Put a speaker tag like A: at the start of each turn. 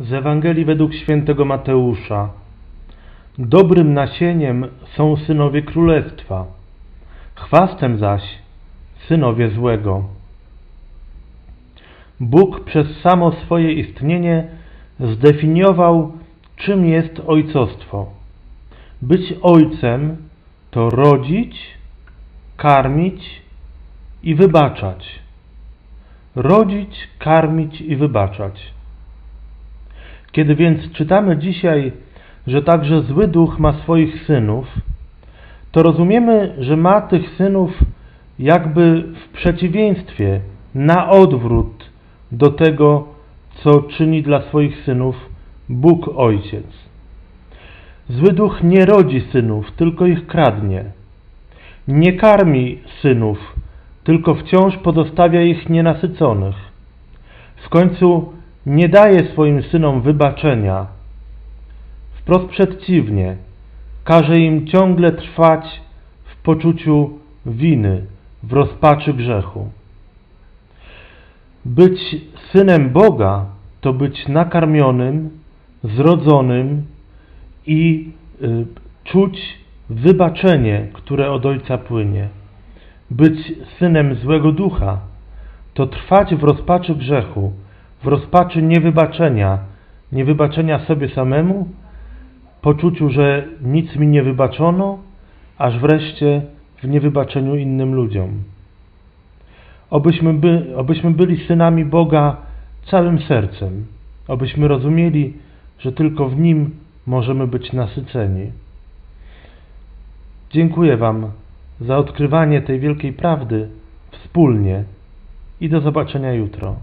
A: Z Ewangelii według świętego Mateusza. Dobrym nasieniem są synowie królestwa, chwastem zaś synowie złego. Bóg przez samo swoje istnienie zdefiniował, czym jest ojcostwo. Być ojcem to rodzić, karmić i wybaczać. Rodzić, karmić i wybaczać. Kiedy więc czytamy dzisiaj, że także zły duch ma swoich synów, to rozumiemy, że ma tych synów jakby w przeciwieństwie, na odwrót do tego, co czyni dla swoich synów Bóg Ojciec. Zły duch nie rodzi synów, tylko ich kradnie. Nie karmi synów, tylko wciąż pozostawia ich nienasyconych. W końcu nie daje swoim synom wybaczenia. Wprost przeciwnie, każe im ciągle trwać w poczuciu winy, w rozpaczy grzechu. Być synem Boga to być nakarmionym, zrodzonym i y, czuć wybaczenie, które od Ojca płynie. Być synem złego ducha to trwać w rozpaczy grzechu, w rozpaczy niewybaczenia, niewybaczenia sobie samemu, poczuciu, że nic mi nie wybaczono, aż wreszcie w niewybaczeniu innym ludziom. Obyśmy, by, obyśmy byli synami Boga całym sercem, obyśmy rozumieli, że tylko w Nim możemy być nasyceni. Dziękuję Wam za odkrywanie tej wielkiej prawdy wspólnie i do zobaczenia jutro.